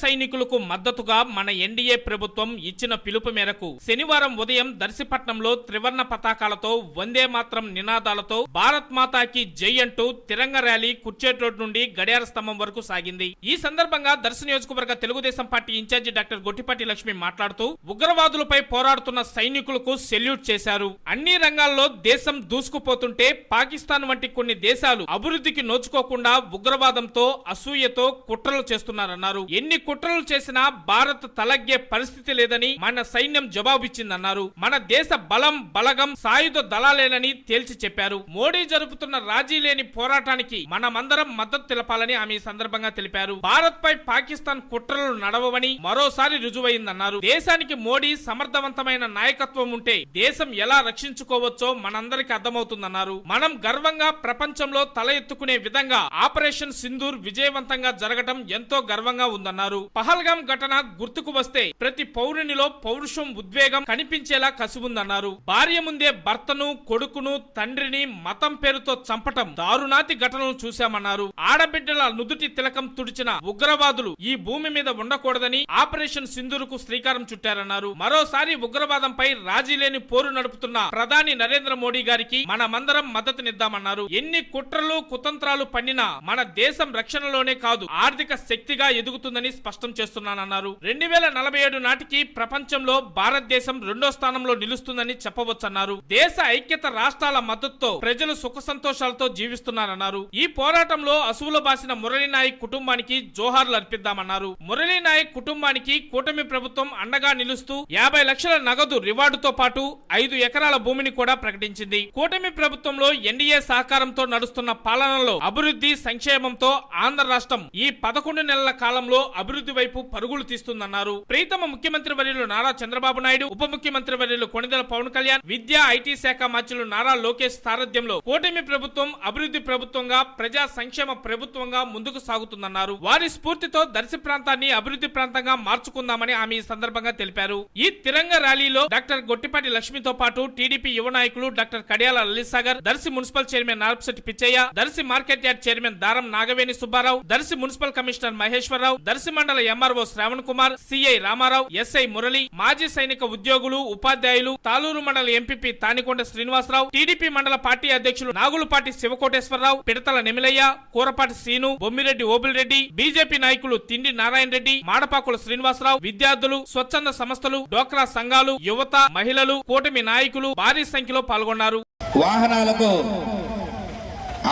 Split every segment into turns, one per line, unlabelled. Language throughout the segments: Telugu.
సైనికులకు మద్దతుగా మన ఎన్డీఏ ప్రభుత్వం ఇచ్చిన పిలుపు మేరకు శనివారం ఉదయం దర్శిపట్నంలో త్రివర్ణ పతాకాలతో వందే మాత్రం నినాదాలతో భారత్ మాతాకి జై అంటూ తిరంగ ర్యాలీ కుర్చేట్ రోడ్ నుండి గడియార స్తంభం వరకు సాగింది. ఈ సందర్భంగా దర్శ నియోజకవర్గ Telugu Desam party in charge doctor Gottipati Lakshmi మాట్లాడుతూ ఉగ్రవాదులపై పోరాడుతున్న సైనికులకు సెల్యూట్ చేశారు. అన్ని రంగాల్లో దేశం దూసుకుపోతుంటే పాకిస్తాన్ వంటి కొన్ని దేశాలు అభివృద్ధికి నోచుకోకుండా ఉగ్రవాదంతో అసూయతో కుట్రలు చేస్తున్నారన్నారు. ఎన్ని కుట్రలు చేసినా భారత్ తలగ్గే పరిస్థితి లేదని మన సైన్యం జవాబిచ్చిందన్నారు. మన దేశ బలం బలగం సాయుధ దళాలేనని తేల్చి చెప్పారు. మోడీ జరుపుతున్న రాజీ లేని పోరాటానికి మనమందరం మద్దతు తెలపాలని ఆమె సందర్భంగా తెలిపారు. భారత్ పై పాకిస్తాన్ కుట్రలు నడవవని మరోసారి రుజువైందన్నారు. దేశానికి మోడీ సమర్థవంతమైన నాయకత్వం ఉంటే దేశం ఎలా రక్షించుకోవచ్చో మనందరికి అర్థమవుతుందన్నారు. మనం గర్వంగా ప్రపంచంలో తల ఎత్తుకునే విధంగా ఆపరేషన్ సింధూర్ విజయవంతంగా జరగడం ఎంతో గర్వంగా ఉందన్నారు. పహల్గాం ఘటన గుర్తుకు వస్తే ప్రతి పౌరునిలో పౌరుషం ఉద్వేగం కనిపించేలా కసుబుందన్నారు భార్య ముందే భర్తను కొడుకును తండ్రిని మతం పేరుతో చంపటం దారుణాతి ఘటనలు చూశామన్నారు. ఆడబిడ్డల నుదుటి తిలకం తుడిచిన ఉగ్రవాదులు ఈ భూమి మీద ఉండకూడదని ఆపరేషన్ సింధూరుకు శ్రీకారం చుట్టారన్నారు. మరోసారి ఉగ్రవాదంపై రాజీ లేని పోరు నడుపుతున్న ప్రధాని నరేంద్ర మోడీ గారికి మనమందరం మద్దతునిద్దామన్నారు ఎన్ని కుట్రలు కుతంత్రాలు పన్నినా మన దేశం రక్షణలోనే కాదు ఆర్థిక శక్తిగా ఎదుగుతుందని స్పష్టం చేస్తున్నానన్నారు. రెండు వేల నలభై ఏడు నాటికి ప్రపంచంలో భారతదేశం రెండో స్థానంలో నిలుస్తుందని చెప్పవచ్చన్నారు. దేశ ఐక్యత రాష్ట్రాల మద్దతుతో ప్రజలు సుఖ సంతోషాలతో జీవిస్తున్నారన్నారు. ఈ పోరాటంలో అసువులు బాసిన మురళీ నాయక్ కుటుంబానికి జోహార్లు అర్పిద్దామన్నారు. మురళీ నాయక్ కుటుంబానికి కూటమి ప్రభుత్వం అండగా నిలుస్తూ యాభై లక్షల నగదు రివార్డుతో పాటు ఐదు ఎకరాల భూమిని కూడా ప్రకటించింది. కూటమి ప్రభుత్వంలో ఎన్డీఏ సహకారంతో నడుస్తున్న పాలనలో అభివృద్ధి సంక్షేమంతో ఆంధ్ర రాష్ట్రం ఈ పదకొండు నెలల కాలంలో అభివృద్ధి వైపు పరుగులు తీస్తుందన్నారు. ప్రీతమ ముఖ్యమంత్రి వర్యులు నారా చంద్రబాబు నాయుడు ఉప ముఖ్యమంత్రి వర్యులు కొనిదల పవన్ కళ్యాణ్ విద్యా ఐటీ శాఖ మంత్రులు నారా లోకేష్ సారథ్యంలో కూటమి ప్రభుత్వం అభివృద్ధి ప్రభుత్వంగా ప్రజా సంక్షేమ ప్రభుత్వంగా ముందుకు సాగుతుందన్నారు. వారి స్ఫూర్తితో దర్శి ప్రాంతాన్ని అభివృద్ధి ప్రాంతంగా మార్చుకుందామని ఆమె ఈ సందర్భంగా తెలిపారు. ఈ తిరంగ ర్యాలీలో డాక్టర్ గొట్టిపాటి లక్ష్మితో పాటు టీడీపీ యువ నాయకులు doctor Kadiyala Lalisagar Darsi municipal chairman Narapasetti Pitchaiah Darsi market yard chairman Daram Nagaveni Subbarao Darsi municipal commissioner Maheswararao Darsi ఉపమండల MRO Shravan Kumar CI Ramarao SI Murali మాజీ సైనిక ఉద్యోగులు ఉపాధ్యాయులు తాలూరు మండల ఎంపీపీ తానికొండ శ్రీనివాసరావు టీడీపీ మండల పార్టీ అధ్యక్షులు నాగులపాటి శివకోటేశ్వరరావు పిడతల నెమిలయ్య కూరపాటి సీను బొమ్మిరెడ్డి ఓబిల్రెడ్డి బీజేపీ నాయకులు తిండి నారాయణ రెడ్డి మాడపాకుల శ్రీనివాసరావు విద్యార్థులు స్వచ్ఛంద సంస్థలు డోక్రా సంఘాలు యువత మహిళలు కూటమి నాయకులు భారీ సంఖ్యలో పాల్గొన్నారు.
వాహనాలకు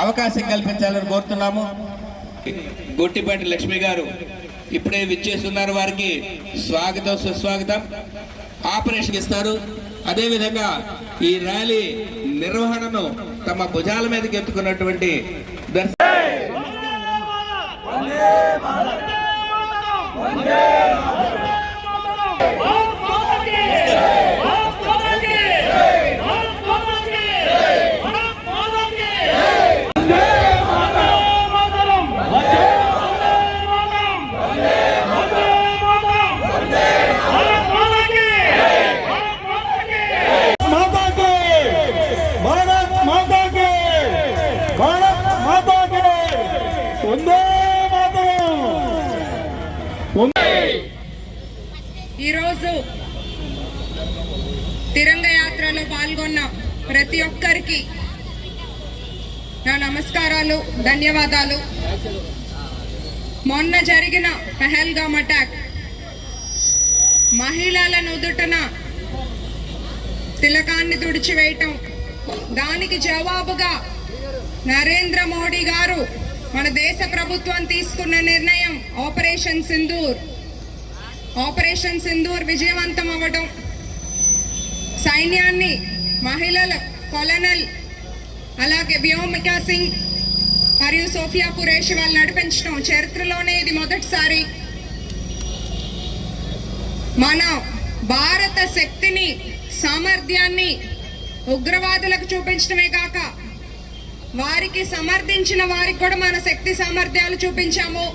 అవకాశం కల్పించాలని కోరుతున్నాము. గుట్టిపాటి లక్ష్మి గారు ఇప్పుడే విచ్చేస్తున్నారు వారికి స్వాగతం సుస్వాగతం. ఆపరేషన్ ఇస్తారు. అదేవిధంగా ఈ ర్యాలీ నిర్వహణను తమ భుజాల మీదకి ఎత్తుకున్నటువంటి దర్శ
ఈరోజు తిరంగ యాత్రలో పాల్గొన్న ప్రతి ఒక్కరికి నా నమస్కారాలు ధన్యవాదాలు. మొన్న జరిగిన పెహల్గామ్ అటాక్ మహిళల నుదుటన తిలకాన్ని తుడిచివేయటం దానికి జవాబుగా నరేంద్ర మోడీ గారు మన దేశ ప్రభుత్వం తీసుకున్న నిర్ణయం ఆపరేషన్ సింధూర్. ఆపరేషన్ సింధూర్ విజయవంతం అవ్వడం సైన్యాన్ని మహిళల కొలనల్ అలాగే వ్యోమిక సింగ్ మరియు సోఫియా కురేషి వాళ్ళు నడిపించడం చరిత్రలోనే ఇది మొదటిసారి. మన భారత శక్తిని సామర్థ్యాన్ని ఉగ్రవాదులకు చూపించడమే కాక వారికి సమర్థించిన వారికి కూడా మన శక్తి సామర్థ్యాలు చూపించాము.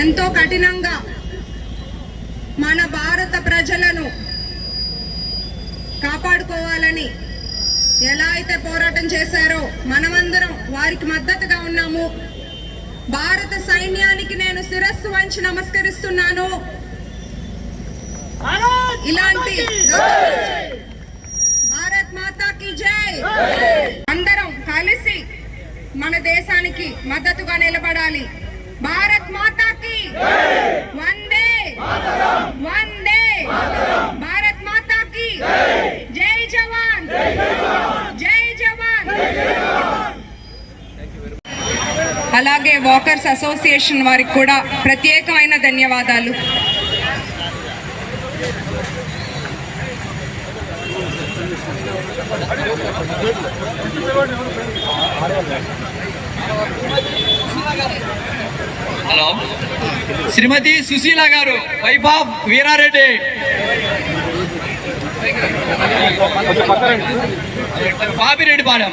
ఎంతో కఠినంగా మన భారత ప్రజలను కాపాడుకోవాలని ఎలా అయితే పోరాటం చేశారో మనమందరం వారికి మద్దతుగా ఉన్నాము. భారత సైన్యానికి నేను శిరస్సు వంచి నమస్కరిస్తున్నాను. ఇలాంటి భారత్ మాతాకి జై అందరం కలిసి మన దేశానికి మద్దతుగా నిలబడాలి. భారత్ మాతాకి వందే వందే భారత్ మాతాకి జై జవాన్! జై జవాన్! అలాగే వాకర్స్ అసోసియేషన్ వారికి కూడా ప్రత్యేకమైన ధన్యవాదాలు.
Hello. Shrimati Sushila garu wife of Veerareddy. Bapireddy Palem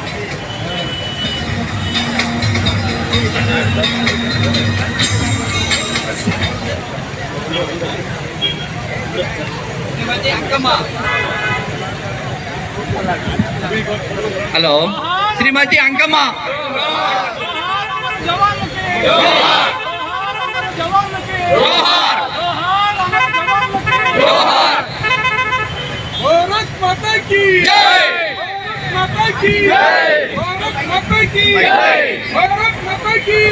hello Shrimati Ankamma జోహార్ జోహార్
భారత్
की